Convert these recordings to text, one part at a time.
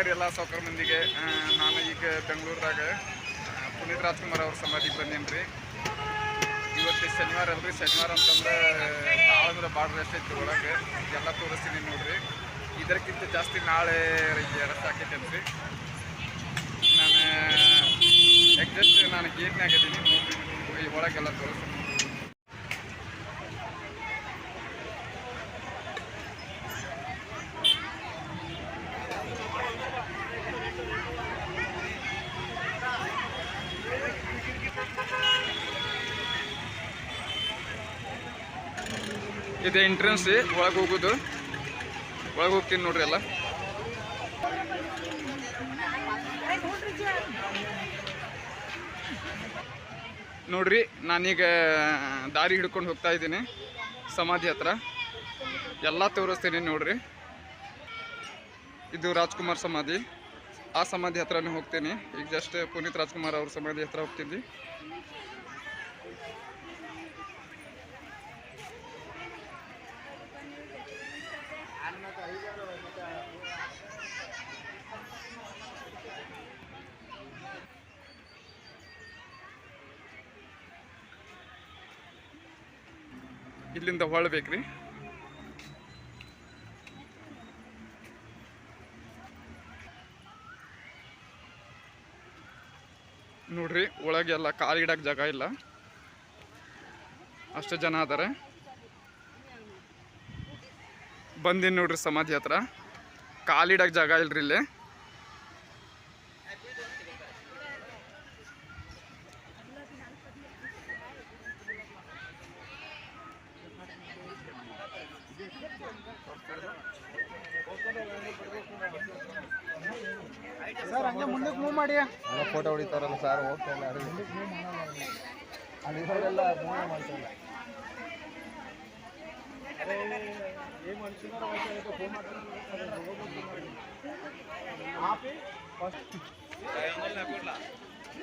ನಮಸ್ಕಾರ ಎಲ್ಲ ಸಾವುಕಾರ ಮಂದಿಗೆ ನಾನು ಈಗ ಬೆಂಗಳೂರದಾಗ ಪುನೀತ್ ರಾಜ್ಕುಮಾರ್ ಅವ್ರ ಸಮಾಧಿಗೆ ಬಂದೇನು ರೀ. ಇವತ್ತು ಶನಿವಾರ ಅಲ್ರಿ, ಶನಿವಾರ ಅಂತಂದ್ರೆ ಭಾಳ ಅಂದ್ರೆ ಭಾಳ ರಶ್ ಐತಿ ಒಳಗೆ ಎಲ್ಲ ತೋರಿಸ್ತೀನಿ ನೋಡ್ರಿ. ಇದಕ್ಕಿಂತ ಜಾಸ್ತಿ ನಾಳೆ ರಶ್ ಹಾಕೈತೇನ್ರಿ ನಾನು ಎಕ್ಸಾಕ್ಟ್ ನಾನು ಗೇಟ್ನಾಗ ಇದೀನಿ. ಈ ಒಳಗೆಲ್ಲ ತೋರಿಸ್ತೀನಿ. ಇದು ಎಂಟ್ರೆನ್ಸ್ ಒಳಗೆ ಹೋಗೋದು. ಒಳಗೆ ಹೋಗ್ತೀನಿ ನೋಡ್ರಿ ಎಲ್ಲ. ನೋಡ್ರಿ, ನಾನೀಗ, ದಾರಿ ಹಿಡ್ಕೊಂಡು ಹೋಗ್ತಾ ಇದ್ದೀನಿ, ಸಮಾಧಿ ಹತ್ರ. ಎಲ್ಲ ತೋರಿಸ್ತೀನಿ ನೋಡ್ರಿ. ಇದು ರಾಜ್ಕುಮಾರ್ ಸಮಾಧಿ. ಆ ಸಮಾಧಿ ಹತ್ರನೇ ಹೋಗ್ತೀನಿ. ಈಗ ಜಸ್ಟ್ ಪುನೀತ್ ರಾಜ್ಕುಮಾರ್ ಅವ್ರ ಸಮಾಧಿ ಹತ್ರ ಹೋಗ್ತೀನಿ. ಇಲ್ಲಿಂದ ಹೊಳ್ಬೇಕ್ರಿ ನೋಡ್ರಿ ಒಳಗೆಲ್ಲ ಕಾಲಿಡಕ್ಕೆ ಜಾಗ ಇಲ್ಲ. ಅಷ್ಟು ಜನ ಅದಾರೆ. ಬಂದೀನಿ ನೋಡ್ರಿ ಸಮಾಧಿ ಹತ್ರ. ಕಾಲಿಡಕ್ಕೆ ಜಾಗ ಇಲ್ರಿ ಇಲ್ಲಿ. ಸರ್ ಹಂಗೆ ಮುಂದಕ್ಕೆ ಮೂವ್ ಮಾಡಿ. ಎಲ್ಲ ಫೋಟೋ ಹೊಡಿತಾರಲ್ಲ ಸರ್ ಹೋಗ್ತಾ ಇಲ್ಲ ಅಲ್ಲಿ ಇರೋರೆಲ್ಲ ಮೂವ್ ಮಾಡ್ತಾರೆ.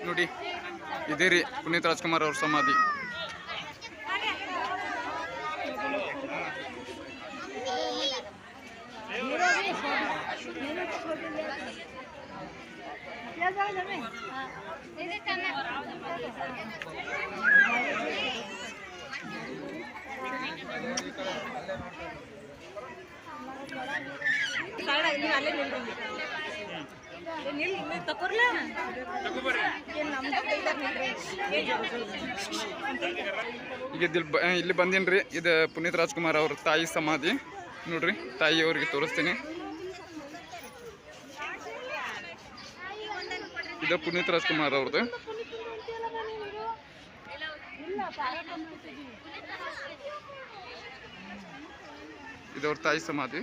ನೋಡಿ ಇದೇ ರೀ ಪುನೀತ್ ರಾಜ್ಕುಮಾರ್ ಅವ್ರ ಸಮಾಧಿ. ಈಗ ಇಲ್ಲಿ ಬ ಇಲ್ಲಿ ಬಂದೀನಿ ರೀ ಇದು ಪುನೀತ್ ರಾಜ್ಕುಮಾರ್ ಅವ್ರ ತಾಯಿ ಸಮಾಧಿ. ನೋಡ್ರಿ ತಾಯಿ ಅವ್ರಿಗೆ ತೋರಿಸ್ತೀನಿ. ಇದು, ಪುನೀತ್ ರಾಜ್ಕುಮಾರ್ ಅವ್ರದ್ದು. ಇದು ಅವ್ರ ತಾಯಿ ಸಮಾಧಿ.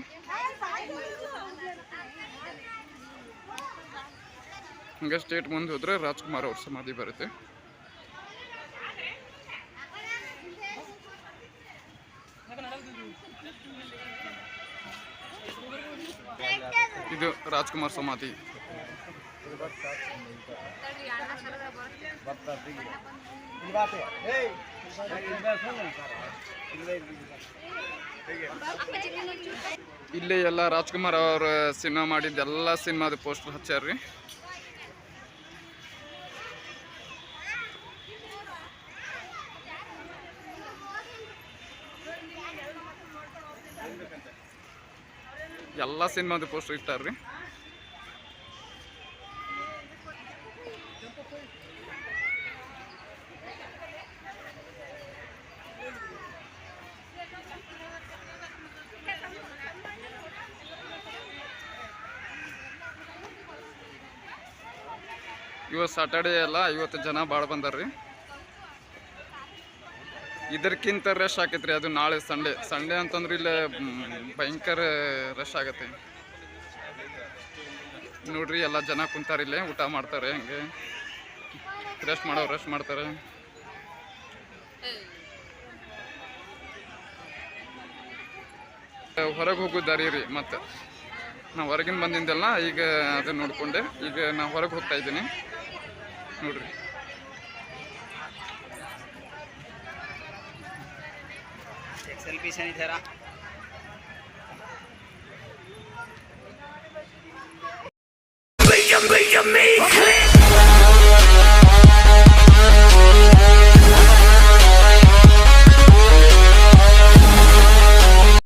ಹಂಗೆ ಸ್ಟೇಟ್ ಮುಂದೆ ಹೋದ್ರೆ ರಾಜ್ಕುಮಾರ್ ಅವ್ರ ಸಮಾಧಿ ಬರುತ್ತೆ. ಇದು ರಾಜ್ಕುಮಾರ್ ಸಮಾಧಿ. ಇಲ್ಲೇ ಎಲ್ಲ ರಾಜ್ಕುಮಾರ್ ಅವರ ಸಿನಿಮಾ ಮಾಡಿದ್ದ ಎಲ್ಲ ಸಿನಿಮಾದ ಪೋಸ್ಟರ್ ಹಚ್ಚಾರ್ರಿ ಎಲ್ಲ ಸಿನಿಮಾದ ಪೋಸ್ಟರ್ ಇಟ್ಟಾರ್ರಿ. ಇವತ್ತು ಸಾಟರ್ಡೇ ಅಲ್ಲ, ಇವತ್ತು ಜನ ಭಾಳ ಬಂದಾರ್ರಿ. ಇದಕ್ಕಿಂತ ರಶ್ ಆಕೈತ್ರಿ ಅದು ನಾಳೆ ಸಂಡೇ ಸಂಡೇ ಅಂತಂದ್ರೆ ಇಲ್ಲೇ ಭಯಂಕರ ರಶ್ ಆಗತ್ತೆ. ನೋಡ್ರಿ, ಎಲ್ಲ ಜನ ಕುಂತಾರೆ ಇಲ್ಲೇ, ಊಟ ಮಾಡ್ತಾರೆ, ಹಂಗೆ. ರೆಸ್ಟ್ ಮಾಡೋ ರೆಸ್ಟ್ ಮಾಡ್ತಾರೆ. ಹೊರಗೆ ಹೋಗೋ ದಾರಿ ರೀ, ಮತ್ತೆ. ನಾವು ಹೊರಗಿನ ಬಂದಿದ್ದೆಲ್ಲ, ಈಗ ಅದನ್ನ ನೋಡ್ಕೊಂಡೆ. ಈಗ ನಾ ಹೊರಗೆ ಹೋಗ್ತಾ ಇದ್ದೀನಿ. ನೋಡ್ರಿ ಎಕ್ಸೆಲ್ ಪೀಸ್ ಏನಿದ್ದಾರ Make me clear.